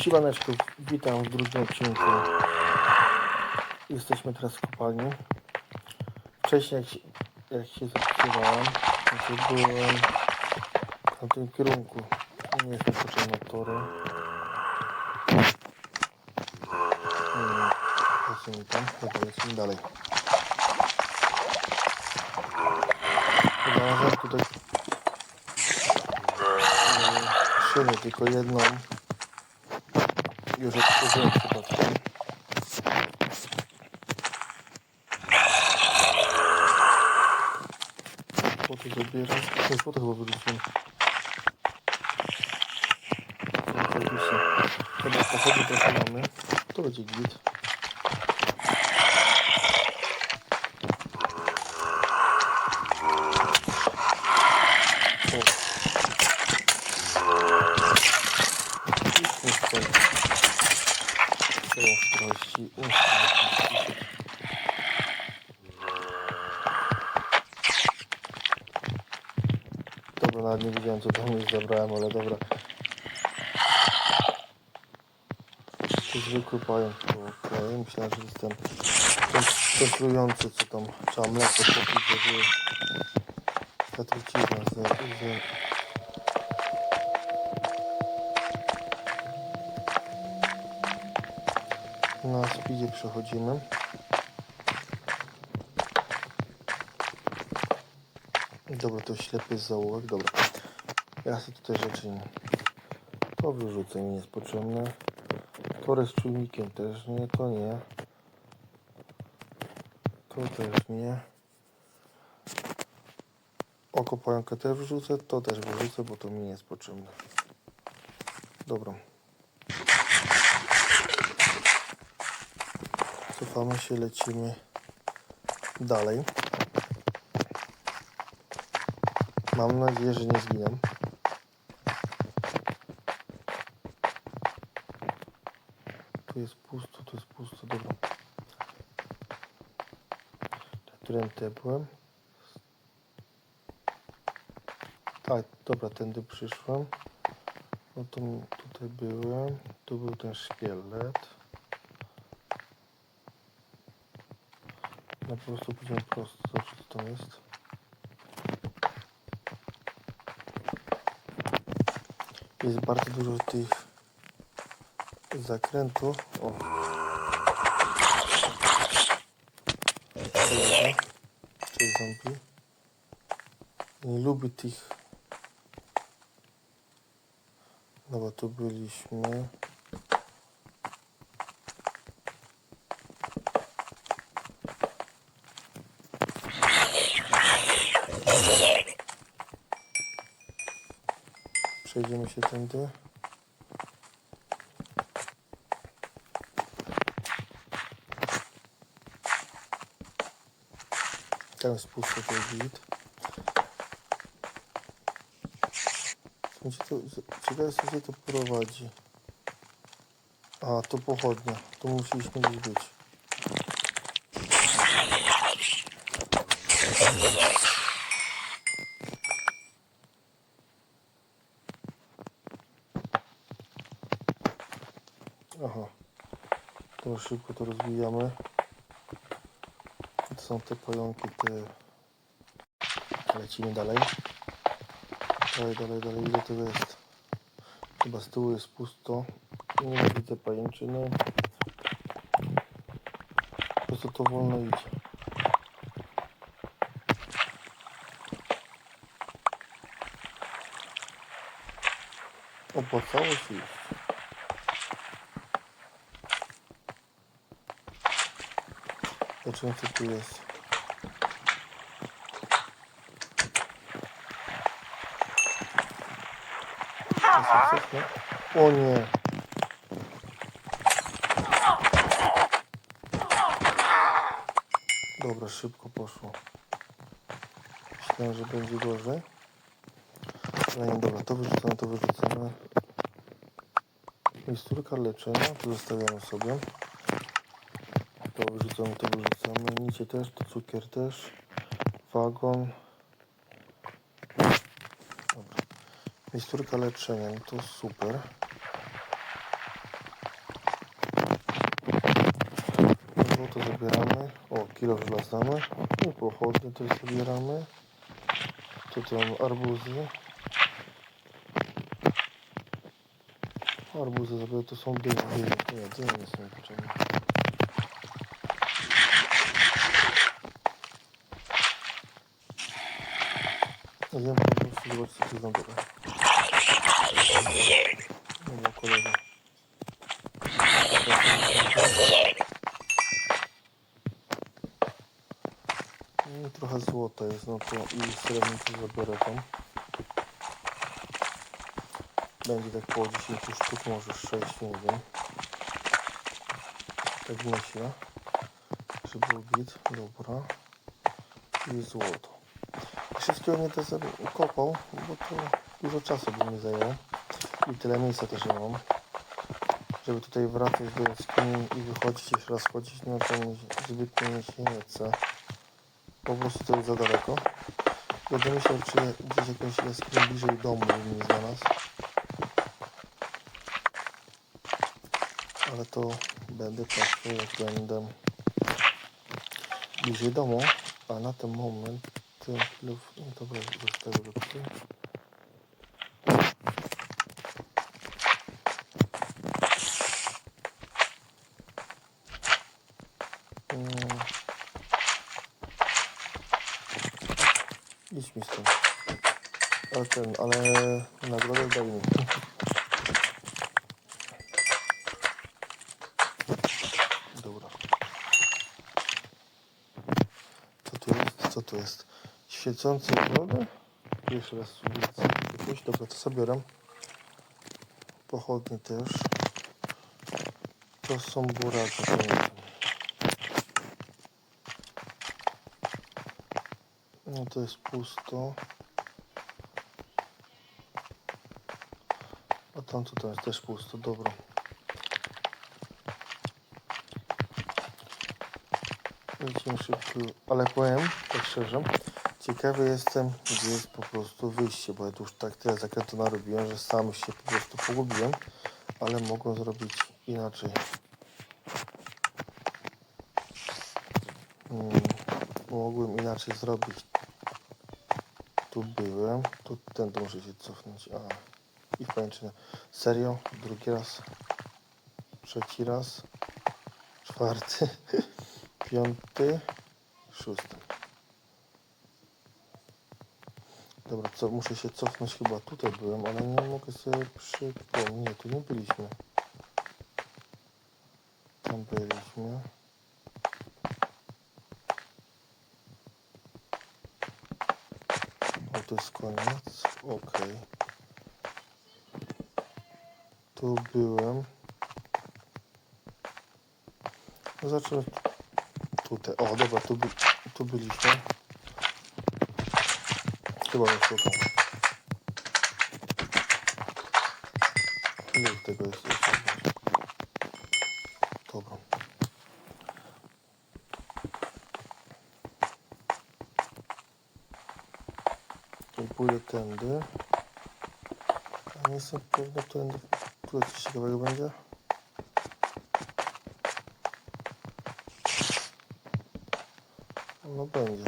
Siłaneczko, witam w drugim odcinku. Jesteśmy teraz w kopalni. Wcześniej jak się, jak się zapisywałem, to byłem w tamtym kierunku. Nie jestem potrzebny tory. Lecimy tam, dobra, lecimy dalej. Znalazłem tutaj szynię, tylko jedną. Już otworzyłem przypadkiem. Po to zabieram. Nie, po to chyba wyrzuciłem. Zajebiście. Dobra, pochodzi trochę mamy. To będzie git. O. I to jest ostrości, ostrości. Dobra, nie wiedziałem co tam już zabrałem, ale dobra. To zwykły pająk, okej, myślałem, że to jest ten, ten centrujący, co tam trzeba mleko popić, żeby ta trucizna z, z, Na speedzie przechodzimy. Dobra, to ślepy zaułek. Dobra. Ja sobie tutaj rzeczy nie. To wyrzucę, nie jest potrzebne. Torę z czujnikiem też nie, to nie. To też nie. Oko pająka też wrzucę, to też wyrzucę, bo to mi nie jest potrzebne. Dobra. Cofamy się, lecimy dalej. Mam nadzieję, że nie zginę. Tu jest pusto, tu jest pusto, dobra. Którym byłem? Tak, dobra, tędy przyszłem. No to tutaj byłem. Tu był ten szkielet. Ja po prostu pójdziemy prosto, co tam jest. Jest bardzo dużo tych zakrętów. O. Dobra. Cześć zombie. Nie lubię tych. Bo tu byliśmy. Przejdziemy się tędy. Tam to jest git. Gdzie to, ciekawe jest, gdzie to prowadzi. A, to pochodnia. Tu musieliśmy gdzieś być. Aha. Szybko to rozwijamy. To są te pająki, te... Lecimy dalej. Dalej, dalej, dalej. Ile tego jest? Chyba z tyłu jest pusto. Nie widzę pajęczyny. Po prostu to wolno idzie. Opłacało się iść. Zobaczymy co tu jest. O nie. Dobra, szybko poszło. Myślałem, że będzie gorzej. Ale nie, dobra, to wyrzucamy, to wyrzucamy. Misturka leczenia, to zostawiamy sobie to wyrzucamy, to wyrzucamy, nicie też, to cukier też, wagon. Dobra. Miejsturka leczenia, no to super. Złoto zabieramy. O, kilo wlazamy. I pochodnie też zabieramy. Tu tam arbuzy. Arbuzy zabiorę, to są dymy, dymy. Nie, dymy nie są potrzebne. Zobaczyć co tu zrobię. Dobra, kolega. No, trochę złota jest, no to i srebrnicy zabiorę tam. Będzie tak po 10 sztuk, może 6, nie wiem. Tak myślę. Żeby był git, dobra. I złoto. Wszystkiego nie będę kopał, bo to dużo czasu by mi zajęło. I tyle miejsca też nie mam. Żeby tutaj wracać do jaskini i wychodzić, jeszcze raz chodzić, no to mi zbytnio mi się nie chce. Po prostu to jest za daleko. Będę myślał, czy gdzieś jakąś jaskinię bliżej domu bym nie znalazł. Ale to będę patrzył, jak będę bliżej domu. A na ten moment lub... No dobra, zostawię go tutaj. Mm. Idź mi stąd. Ale ten, ale nagrodę daj mi. Dobra. Co tu jest? Co tu jest? Świecące drogę? Jeszcze raz. Jakoś, dobra, to biorę. Pochodnie też. To są buracze. No to jest pusto. A tam to jest też pusto, dobra. Lecimy szybko, ale powiem tak szczerze, ciekawy jestem, gdzie jest po prostu wyjście, bo ja tu już tak tyle zakrętu narobiłem, że sam się po prostu pogubiłem, ale mogą zrobić inaczej. Hmm, mogłem inaczej zrobić. Tu byłem, tu ten to muszę się cofnąć. A, i w pajęczynę. Serio? Drugi raz? Trzeci raz? Czwarty? Piąty? Szósty. Dobra, co? Muszę się cofnąć chyba. Tutaj byłem, ale nie mogę sobie przypomnieć. Nie, tu nie byliśmy. Tam byliśmy. O, to jest koniec. Okej. Tu byłem. No tutaj. O, dobra, tu, by, tu byliśmy. Chyba nie szukam. Ile tego jest jeszcze? Dobra. Tu pójdę tędy. A nie jestem pewny, tędy. Tu coś ciekawego będzie. No będzie.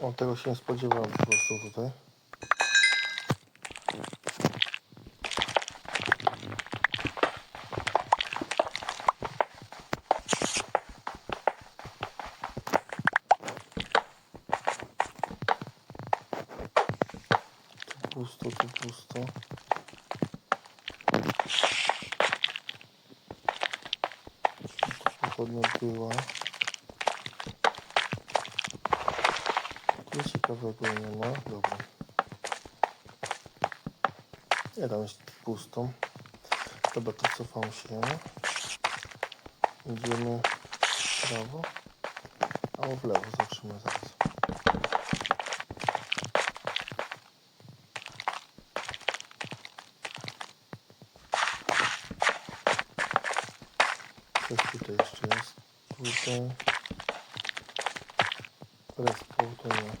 O, tego się nie spodziewałem po prostu tutaj. Tu pusto, tu pusto. Tu była. Nic ciekawego nie ma. Dobra. Nie tam jest pusto. Dobra, to cofam się. Idziemy w prawo. Albo w lewo, zobaczymy zaraz. Coś tutaj jeszcze jest. Tutaj. Respo, to nie.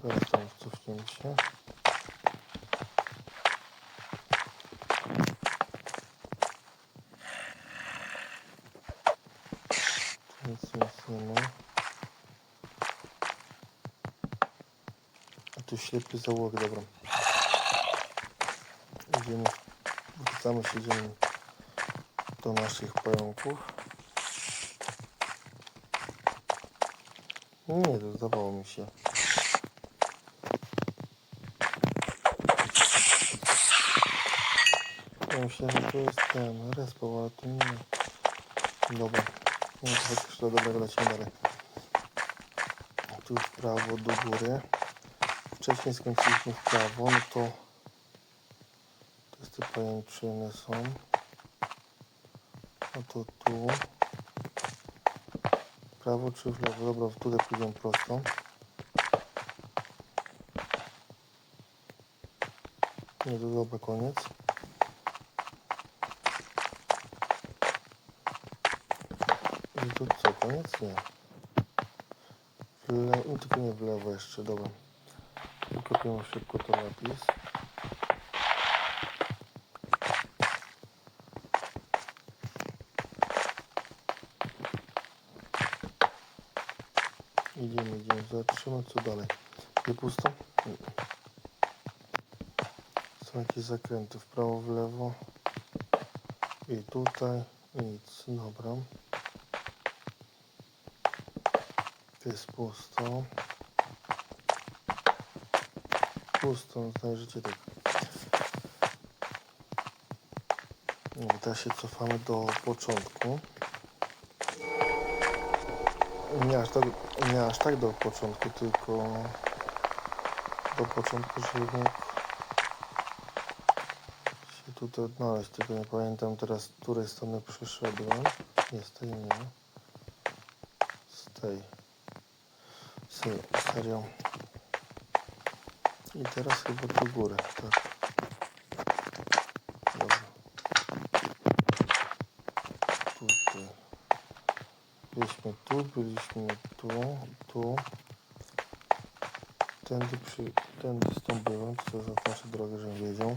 Teraz tam cofniemy się. Tu nic, nic nie ma. A tu ślepy załóg, dobra. Idziemy, wracamy się idziemy do naszych pająków. Nie, to zdawało mi się. Ja myślę, że to jest ten respo, ale to nie. Dobra. No to chociaż to dobra, lecimy dalej. Tu w prawo do góry. Wcześniej skończyliśmy w prawo, no to to jest te pajęczyny są. No to tu. W prawo czy w lewo? Dobra, tutaj pójdziemy prosto. Nie, to dobra, koniec. I tu co, koniec? Nie. W lewo, no tylko nie w lewo jeszcze, dobra. Kopiemy szybko to napis. Idziemy, idziemy, zobaczymy co dalej. Nie pusto? Nie. Są jakieś zakręty w prawo, w lewo. I tutaj nic, dobra. To jest pusto. Pusto, no znajdziecie tak. No, teraz się cofamy do początku. Nie aż tak, nie aż tak do początku, tylko do początku, żeby się tutaj odnaleźć. Tylko nie pamiętam teraz, z której strony przyszedłem. Nie, z tej nie. Z tej. Se- Serio. I teraz chyba do góry, tak. Dobra. Tutaj. Byliśmy tu, byliśmy tu, tu. Tędy, przy, tędy stąd byłem, co za nasze drogę, żebym wiedział.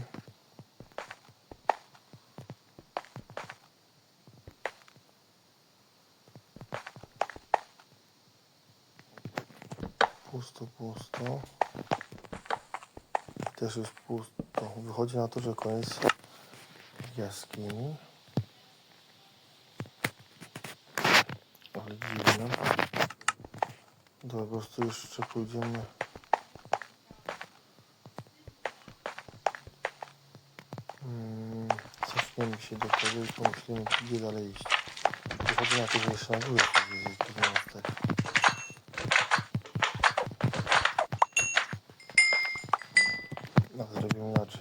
Pusto, pusto. Też jest pusto. Wychodzi na to, że koniec jaskini. Ale dziwne. Dobra, po prostu jeszcze pójdziemy. Mm, Cofniemy się do tego i pomyślimy, gdzie dalej iść. Wychodzi na to, że jeszcze na górę powiedzieć, nie jest tak. No, zrobimy inaczej.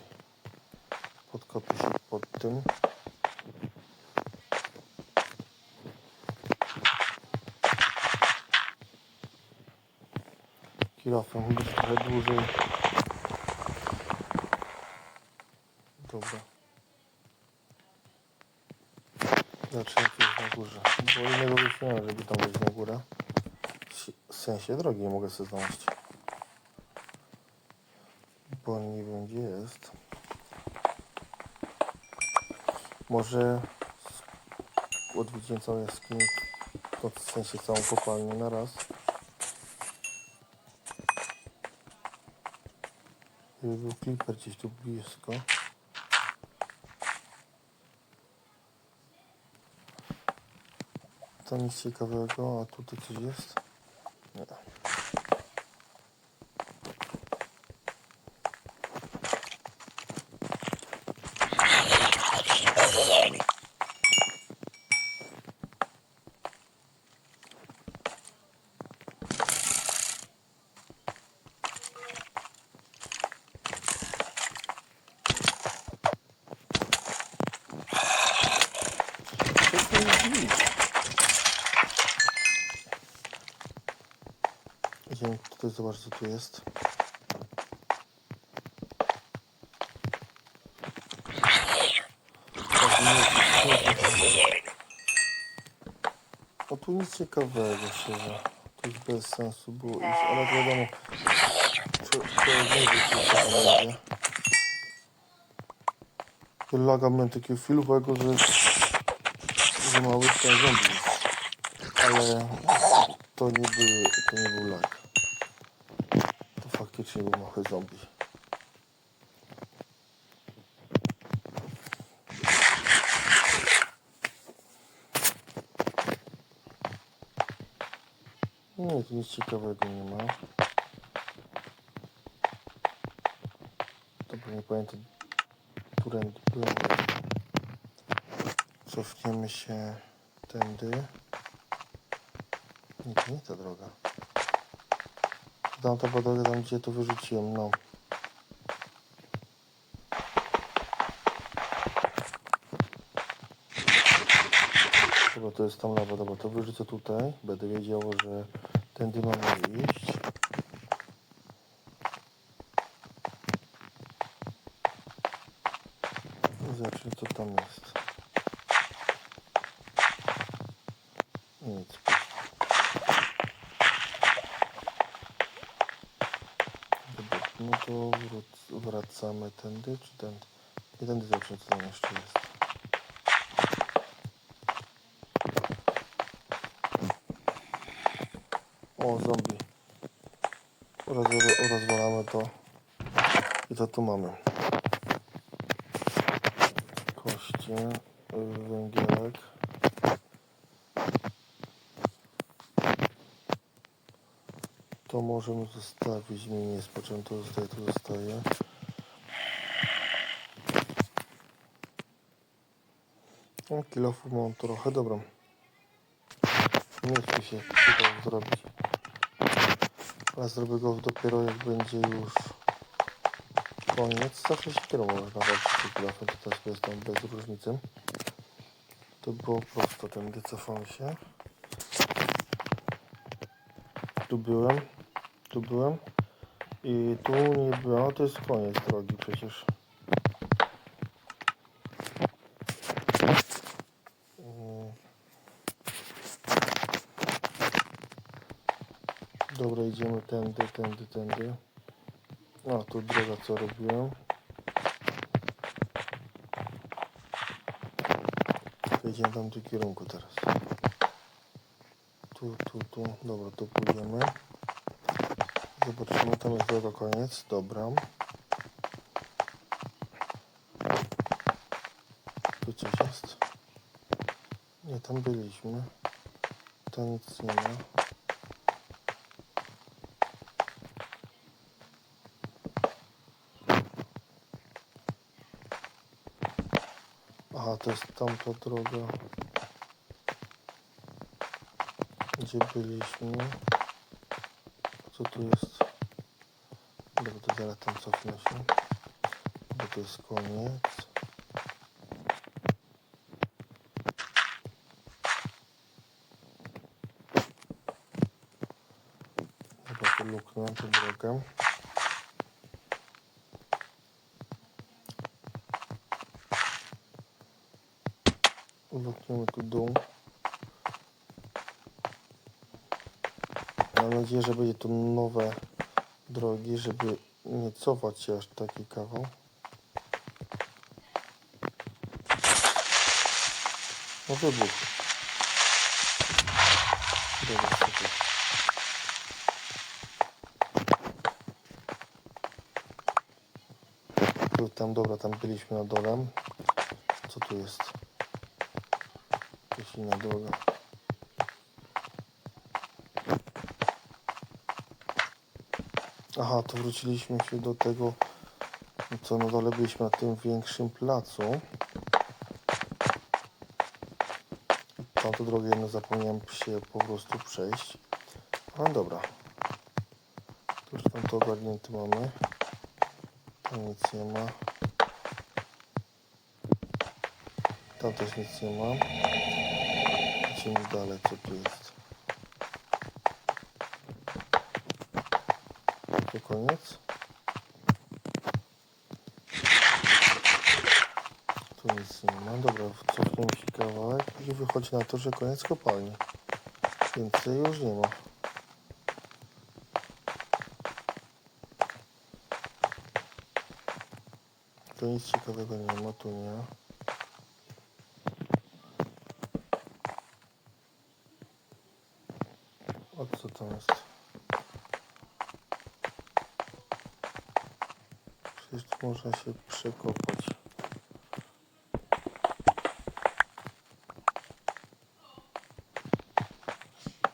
Podkopię się pod tym. Kilofem będzie trochę dłużej. Dobra. Co jest na górze. Bo innego już żeby tam być na górę. W sensie drogi nie mogę sobie znaleźć. Bo nie wiem, gdzie jest. Może odwiedziłem całą jaskinię, w sensie całą kopalnię na raz. Gdyby był kliper gdzieś tu blisko. To nic ciekawego, a tutaj coś jest? Tu jest. O tu nic ciekawego szczerze. Tu już bez sensu było iść, ale wiadomo. nie wiem, co to będzie. Laga miałem takiego filmowego, że, że mały ten zombie. Ale to nie, były, to nie był lag. Był mały zombie. Tu nic ciekawego nie ma. Dobra, nie pamiętam, którędy byłem. Cofniemy się tędy. Nie, to nie ta droga. Tam ta droga, tam gdzie to wyrzuciłem, no. Dobra, to jest tam lawa, dobra, to wyrzucę tutaj. Będę wiedział, że tędy mamy iść. Zacznij, co tam jest. Nic. Dobra, no to wróc- wracamy tędy, czy tędy? Nie tędy zacznę, co tam jeszcze jest. O, zombie. Roz, rozwalamy to. I co tu mamy? Koście, y, węgielek. To możemy zostawić. Mi nie jest potrzebne, to zostaje, to zostaje. O, kilofów mam trochę, dobra. Nie chcę się tutaj zrobić. Ale zrobię go dopiero jak będzie już koniec. Zawsze się dopiero można walczyć z tym kilofem, to też jest tam bez różnicy. To było prosto, tędy cofam się. Tu byłem, tu byłem i tu nie byłem, to jest koniec drogi przecież. Mm. Dobra, idziemy tędy, tędy, tędy. A, tu droga, co robiłem. Idziemy tam tym kierunku teraz. Tu, tu, tu. Dobra, tu pójdziemy. Zobaczymy, tam jest droga koniec. Dobra. Tu coś jest. Nie, tam byliśmy. Tam nic nie ma. Aha, to jest tamta droga. Gdzie byliśmy? Co tu jest? Dobra, to zaraz tam cofnę się. Bo to jest koniec. Dobra, tu luknę tę drogę. Lukniemy tu dół. Mam nadzieję, że będzie tu nowe drogi, żeby nie cofać się aż taki kawał. No wybuch. Dobra, tam, dobra, tam byliśmy na dole. Co tu jest? Jakaś inna droga. Aha, to wróciliśmy się do tego, co na dole byliśmy na tym większym placu. Tamtą drogę jedno zapomniałem się po prostu przejść. No dobra. To już tam to ogarnięte mamy. Tam nic nie ma. Tam też nic nie ma. Idziemy dalej, co tu jest. To koniec. Tu nic nie ma. Dobra, cofniemy się kawałek i wychodzi na to, że koniec kopalni. Więcej już nie ma. to nic ciekawego nie ma, tu nie. O co tam jest? Przecież tu można się przekopać.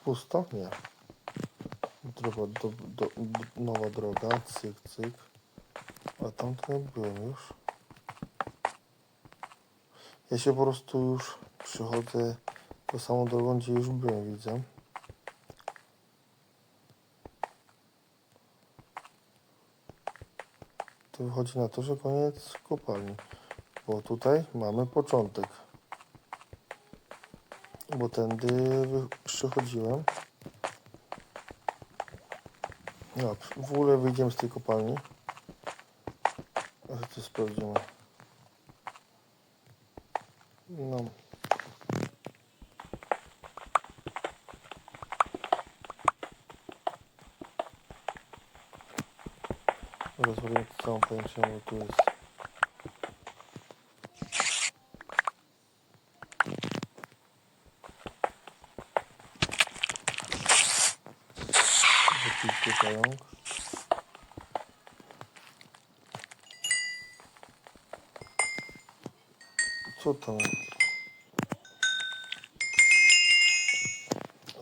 Pusto? Nie. Droga, do, do, nowa droga, cyk, cyk. A tam to byłem już. Ja się po prostu już przychodzę tą samą drogą, gdzie już byłem, widzę. To wychodzi na to, że koniec kopalni. Bo tutaj mamy początek. Bo tędy przychodziłem. No, w ogóle wyjdziemy z tej kopalni. A to sprawdzimy. No. Rozwalimy to całą pajęczynę, bo tu jest. Co tam?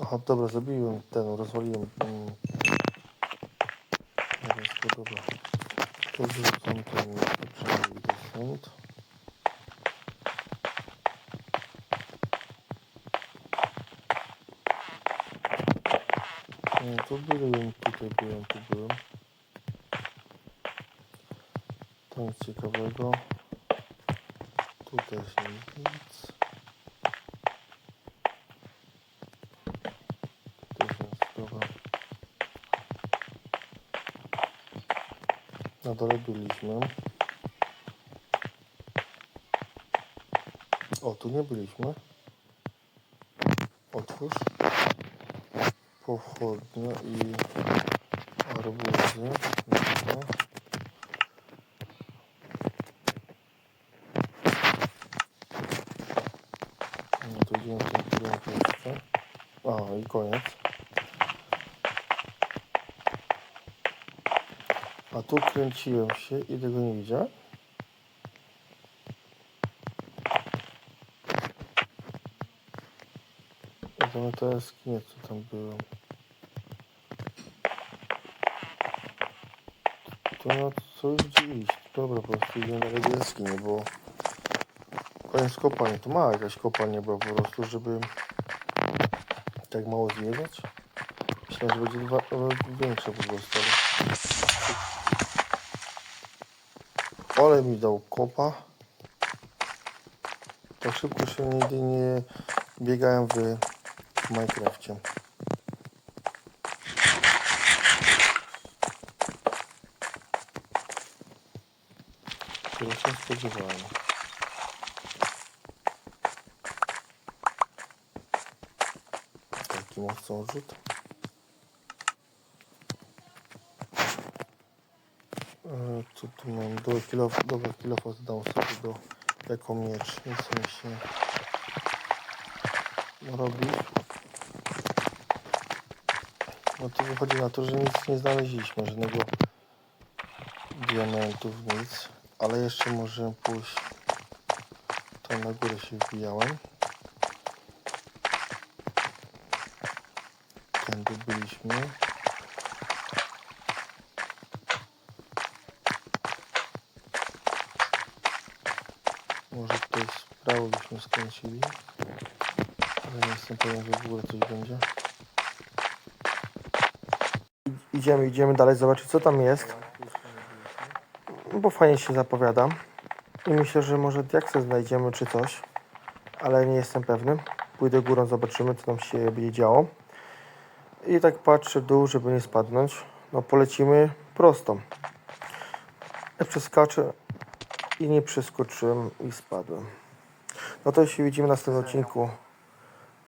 Aha, dobra, zabiłem ten, rozwaliłem. To dobra. To wrzucam ten przynajmniej do stąd. Nie, tu byłem, tutaj byłem, tu byłem. To nic ciekawego. Tu też nic. Na dole byliśmy. O, tu nie byliśmy. Otwórz. Pochodnia i arbuzy. Dobra. No to idziemy w. A, i koniec. A tu kręciłem się i tego nie widziałem. Idziemy to jaskinie, co tam było. To na co gdzie iść? Dobra, po prostu idziemy dalej do jaskini, bo koniec kopalni. To mała jakaś kopalnia była po prostu, żeby tak mało zwiedzać. Myślałem, że będzie dwa, większe po prostu. Ale... mi dał kopa. Tak szybko się nigdy nie biegałem w Minecrafcie. Czego się spodziewałem. Taki mocny odrzut. Co tu mam? Do kilof, dobra, kilofa dam sobie do jako miecz. Nic mi się robi. No to wychodzi na to, że nic nie znaleźliśmy, żadnego diamentów, nic. Ale jeszcze możemy pójść. Tam na górę się wbijałem. Tędy byliśmy. Może prawo byśmy skręcili. Ale nie jestem pewien, że w ogóle coś będzie. Idziemy, idziemy dalej zobaczyć co tam jest. Bo fajnie się zapowiada. I myślę, że może diaksę znajdziemy czy coś. Ale nie jestem pewny. Pójdę górą, zobaczymy co tam się będzie działo. I tak patrzę w dół, żeby nie spadnąć. No polecimy prosto. Ja przeskaczę i nie przeskoczyłem i spadłem. No to się widzimy w następnym odcinku.